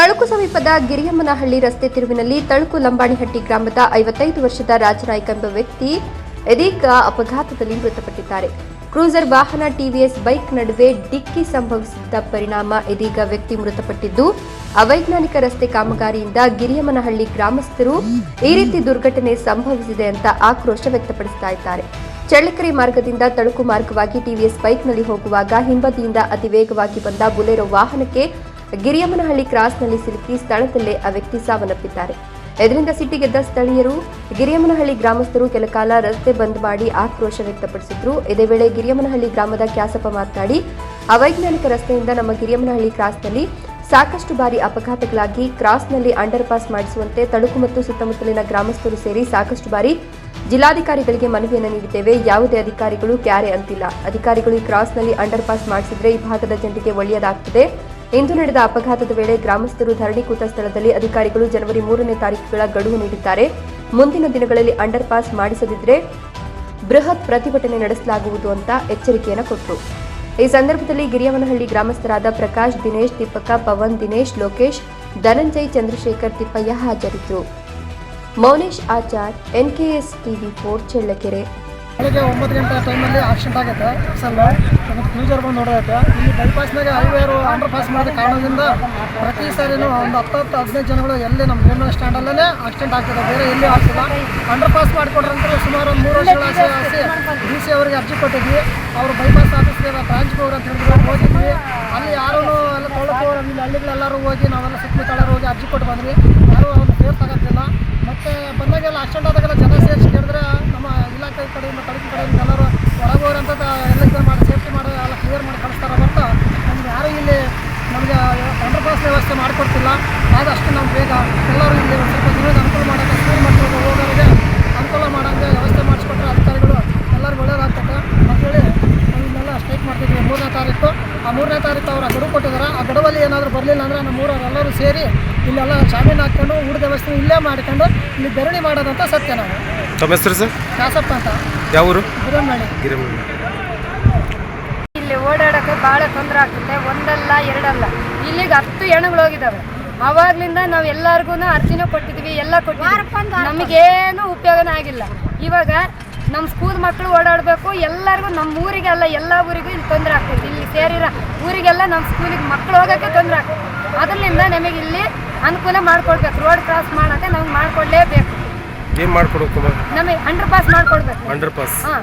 ತಳುಕು ಸಮೀಪದ ಗಿರಿಯಮ್ಮನಹಳ್ಳಿ ರಸ್ತೆ ತಿರುವಿನಲ್ಲಿ ತಳುಕು ಲಂಬಾಣಿಹಟ್ಟಿ ಗ್ರಾಮದ ಐವತ್ತೈದು ವರ್ಷದ ರಾಜನಾಯ್ಕ ಎಂಬ ವ್ಯಕ್ತಿ ಇದೀಗ ಅಪಘಾತದಲ್ಲಿ ಮೃತಪಟ್ಟಿದ್ದಾರೆ. ಕ್ರೂಸರ್ ವಾಹನ ಟಿವಿಎಸ್ ಬೈಕ್ ನಡುವೆ ಡಿಕ್ಕಿ ಸಂಭವಿಸಿದ ಪರಿಣಾಮ ಇದೀಗ ವ್ಯಕ್ತಿ ಮೃತಪಟ್ಟಿದ್ದು, ಅವೈಜ್ಞಾನಿಕ ರಸ್ತೆ ಕಾಮಗಾರಿಯಿಂದ ಗಿರಿಯಮ್ಮನಹಳ್ಳಿ ಗ್ರಾಮಸ್ಥರು ಈ ರೀತಿ ದುರ್ಘಟನೆ ಸಂಭವಿಸಿದೆ ಅಂತ ಆಕ್ರೋಶ ವ್ಯಕ್ತಪಡಿಸ್ತಾ ಇದ್ದಾರೆ. ಚಳ್ಳಕೆರೆ ಮಾರ್ಗದಿಂದ ತಳುಕು ಮಾರ್ಗವಾಗಿ ಟಿವಿಎಸ್ ಬೈಕ್ನಲ್ಲಿ ಹೋಗುವಾಗ ಹಿಂಬದಿಯಿಂದ ಅತಿ ವೇಗವಾಗಿ ಬಂದ ಬುಲೆರೋ ವಾಹನಕ್ಕೆ ಗಿರಿಯಮ್ಮನಹಳ್ಳಿ ಕ್ರಾಸ್ನಲ್ಲಿ ಸಿಲುಕಿ ಸ್ಥಳದಲ್ಲೇ ಆ ವ್ಯಕ್ತಿ ಸಾವನ್ನಪ್ಪಿದ್ದಾರೆ. ಇದರಿಂದ ಸಿಟ್ಟಿಗೆದ್ದ ಸ್ಥಳೀಯರು ಗಿರಿಯಮ್ಮನಹಳ್ಳಿ ಗ್ರಾಮಸ್ಥರು ಕೆಲಕಾಲ ರಸ್ತೆ ಬಂದ್ ಮಾಡಿ ಆಕ್ರೋಶ ವ್ಯಕ್ತಪಡಿಸಿದ್ರು. ಇದೇ ವೇಳೆ ಗಿರಿಯಮ್ಮನಹಳ್ಳಿ ಗ್ರಾಮದ ಕ್ಯಾಸಪ್ಪ ಮಾತನಾಡಿ, ಅವೈಜ್ಞಾನಿಕ ರಸ್ತೆಯಿಂದ ನಮ್ಮ ಗಿರಿಯಮ್ಮನಹಳ್ಳಿ ಕ್ರಾಸ್ನಲ್ಲಿ ಸಾಕಷ್ಟು ಬಾರಿ ಅಪಘಾತಗಳಾಗಿ ಕ್ರಾಸ್ನಲ್ಲಿ ಅಂಡರ್ ಪಾಸ್ ಮಾಡಿಸುವಂತೆ ತಳುಕು ಮತ್ತು ಸುತ್ತಮುತ್ತಲಿನ ಗ್ರಾಮಸ್ಥರು ಸೇರಿ ಸಾಕಷ್ಟು ಬಾರಿ ಜಿಲ್ಲಾಧಿಕಾರಿಗಳಿಗೆ ಮನವಿಯನ್ನು ನೀಡಿದ್ದೇವೆ. ಯಾವುದೇ ಅಧಿಕಾರಿಗಳು ಕ್ಯಾರೆ ಅಂತಿಲ್ಲ. ಅಧಿಕಾರಿಗಳು ಈ ಕ್ರಾಸ್ನಲ್ಲಿ ಅಂಡರ್ ಪಾಸ್ ಮಾಡಿಸಿದ್ರೆ ಈ ಭಾಗದ ಜನರಿಗೆ ಒಳ್ಳೆಯದಾಗ್ತದೆ. ಇಂದು ನಡೆದ ಅಪಘಾತದ ವೇಳೆ ಗ್ರಾಮಸ್ಥರು ಧರಣಿ ಕೂತ ಸ್ಥಳದಲ್ಲಿ ಅಧಿಕಾರಿಗಳು ಜನವರಿ ಮೂರನೇ ತಾರೀಕುಗಳ ಗಡುವು ನೀಡಿದ್ದಾರೆ. ಮುಂದಿನ ದಿನಗಳಲ್ಲಿ ಅಂಡರ್ ಪಾಸ್ ಮಾಡಿಸದಿದ್ರೆ ಬೃಹತ್ ಪ್ರತಿಭಟನೆ ನಡೆಸಲಾಗುವುದು ಅಂತ ಎಚ್ಚರಿಕೆಯನ್ನು ಕೊಟ್ಟರು. ಈ ಸಂದರ್ಭದಲ್ಲಿ ಗಿರಿಯಮ್ಮನಹಳ್ಳಿ ಗ್ರಾಮಸ್ಥರಾದ ಪ್ರಕಾಶ್, ದಿನೇಶ್, ದೀಪಕ, ಪವನ್, ದಿನೇಶ್, ಲೋಕೇಶ್, ಧನಂಜಯ್, ಚಂದ್ರಶೇಖರ್, ತಿಪ್ಪಯ್ಯ ಹಾಜರಿದ್ದರು. Mounesh Achar, NKS TV four Challakere. ಬೆಳಿಗ್ಗೆ ಒಂಬತ್ತು ಗಂಟೆ ಟೈಮಲ್ಲಿ ಆಕ್ಸಿಡೆಂಟ್ ಆಗೈತೆ ಸಲ್ಲ ಮತ್ತು ಕ್ಲೂಜರ್ ಬಂದು ನೋಡೋದೈತೆ ಇಲ್ಲಿ ಬೈಪಾಸ್ನಾಗ ಹೈವೇರು ಅಂಡರ್ ಪಾಸ್ ಮಾಡಿದ ಕಾರಣದಿಂದ ಪ್ರತಿ ಸಾರಿನೂ ಒಂದು ಹತ್ತು ಹತ್ತು ಹದಿನೈದು ಜನಗಳು ಎಲ್ಲಿ ನಮ್ಮ ರೇಲ್ವೆ ಸ್ಟ್ಯಾಂಡಲ್ಲೇ ಆಕ್ಸಿಡೆಂಟ್ ಆಗ್ತದೆ. ಬೇರೆ ಎಲ್ಲಿ ಆಗ್ತಿಲ್ಲ. ಅಂಡರ್ ಪಾಸ್ ಮಾಡಿಕೊಡ್ರಿ ಸುಮಾರು ಒಂದು ಮೂರು ವರ್ಷಗಳ ಆಸೆ ಆಸೆ ಡಿ ಸಿ ಅವರಿಗೆ ಅರ್ಜಿ ಕೊಟ್ಟಿದ್ವಿ. ಅವರು ಬೈಪಾಸ್ ಆಫೀಸ್ಗೆ ಬ್ರಾಂಚ್ಗೆ ಹೋಗ್ರಿ ಅಂತ ಹೇಳಿದ್ರು. ಹೋಗಿದ್ವಿ. ಅಲ್ಲಿ ಯಾರೂ ಎಲ್ಲ ತೊಳಕೋರು ಇಲ್ಲಿ ಹಳ್ಳಿಗಳೆಲ್ಲರೂ ಹೋಗಿ ನಾವೆಲ್ಲ ಸುತ್ತಮುತ್ತಳರು ಹೋಗಿ ಅರ್ಜಿ ಕೊಟ್ಟು ಬಂದ್ವಿ. ಯಾರೂ ಅವ್ರು ಕೇರ್ ತಗೋತಿಲ್ಲ ಮತ್ತು ಬಂದಾಗೆಲ್ಲ ಆಕ್ಸಿಡೆಂಟ್ ಆದಾಗೆಲ್ಲ ಜನ ಸೇರಿಸಿ ಕೇಳಿದ್ರೆ ನಮ್ಮ ಇಲಾಖೆ ಕಡೆಯಿಂದ ತಡಕ ಕಡೆಯಿಂದ ಎಲ್ಲರೂ ಹೊರಗೆ ಹೋಗ್ರಂತ ಎಲ್ಲ ಇದು ಮಾಡಿ ಸೇಫ್ಟಿ ಮಾಡಿ ಎಲ್ಲ ಕ್ಲಿಯರ್ ಮಾಡಿ ಕಳಿಸ್ತಾರೆ ಹೊರತು ನಮ್ಗೆ ಯಾರೂ ಇಲ್ಲಿ ನಮಗೆ ಪಾಸ್ ವ್ಯವಸ್ಥೆ ಮಾಡಿಕೊಡ್ತಿಲ್ಲ. ಆದಷ್ಟು ನಾವು ಬೇಗ ಎಲ್ಲರೂ ಇಲ್ಲಿ ಒಂದು ಸ್ವಲ್ಪ ದಿನದ ಅನುಕೂಲ ಮಾಡೋಕ್ಕೆ ಸ್ಕೂಲ್ ಮಕ್ಕಳಿಗೆ ಹೋಗೋರಿಗೆ ಅನುಕೂಲ ಮಾಡೋಂಗೆ ವ್ಯವಸ್ಥೆ ಮಾಡಿಸ್ಕೊಟ್ರೆ ಅಧಿಕಾರಿಗಳು ಎಲ್ಲರಿಗೂ ಒಳ್ಳೆಯದಾಗ್ತದೆ ಅಂತೇಳಿ ಇಲ್ಲೆಲ್ಲ ಸ್ಟ್ರೈಕ್ ಮಾಡ್ತಿದ್ವಿ ಮೂರನೇ ತಾರೀಕು ಆ ಮೂರನೇ ತಾರೀಕು ಅವ್ರು ಆ ಗಡುವು ಕೊಟ್ಟಿದ್ದಾರೆ ಆ ಗಡುವಲ್ಲಿ ಏನಾದರೂ ಬರಲಿಲ್ಲ ಅಂದರೆ ನಮ್ಮ ಊರವ್ರು ಎಲ್ಲರೂ ಸೇರಿ ಇಲ್ಲೆಲ್ಲ ಜಾಮೀನು ಹಾಕ್ಕೊಂಡು ಊಟದ ವ್ಯವಸ್ಥೆ ಇಲ್ಲೇ ಮಾಡ್ಕೊಂಡು ಇಲ್ಲಿ ಧರಣಿ ಮಾಡೋದಂತ ಸತ್ಯ ನಾವು. ತಮ್ಮ ಹೆಸರು ಸರ್? ಕಾಸಪ್ಪ ಅಂತ. ಯಾವ ಊರು? ಬಿರಮಣಿ ಗಿರಿಮೂಲ ಇಲ್ಲಿ ಓಡಾಡೋಕ್ಕೆ ಭಾಳ ತೊಂದರೆ ಆಗ್ತದೆ. ಒಂದಲ್ಲ ಎರಡಲ್ಲ. ಇಲ್ಲಿಗೆ ಹತ್ತು ಹೆಣಗಳು ಹೋಗಿದ್ದಾವೆ ಅವಾಗ್ಲಿಂದ ನಾವು ಎಲ್ಲಾರ್ಗು ಅರ್ಜಿನೂ ಕೊಟ್ಟಿದ್ವಿ ಎಲ್ಲ ಕೊಟ್ಟಿದ್ವಿ. ನಮಗೇನು ಉಪಯೋಗನೇ ಆಗಿಲ್ಲ. ಇವಾಗ ನಮ್ಮ ಸ್ಕೂಲ್ ಮಕ್ಕಳು ಓಡಾಡಬೇಕು ಎಲ್ಲರಿಗೂ ನಮ್ಮ ಊರಿಗೆಲ್ಲ ಎಲ್ಲ ಊರಿಗೂ ಇಲ್ಲಿ ತೊಂದರೆ ಆಗ್ತದೆ. ಇಲ್ಲಿ ಸೇರಿರೋ ಊರಿಗೆಲ್ಲ ನಮ್ಮ ಸ್ಕೂಲಿಗೆ ಮಕ್ಕಳು ಹೋಗೋಕ್ಕೆ ತೊಂದರೆ ಆಗ್ತದೆ. ಅದರಿಂದ ನಮಗೆ ಇಲ್ಲಿ ಅನುಕೂಲ ಮಾಡ್ಕೊಡ್ಬೇಕು. ರೋಡ್ ಕ್ರಾಸ್ ಮಾಡೋಕ್ಕೆ ನಮ್ಗೆ ಮಾಡ್ಕೊಡ್ಲೇಬೇಕು. ಏನು ಮಾಡ್ಕೊಡ್ಬೇಕು ನಮಗೆ ಅಂಡರ್ ಪಾಸ್ ಮಾಡ್ಕೊಡ್ಬೇಕು. ಅಂಡರ್ ಪಾಸ್ ಹಾಂ.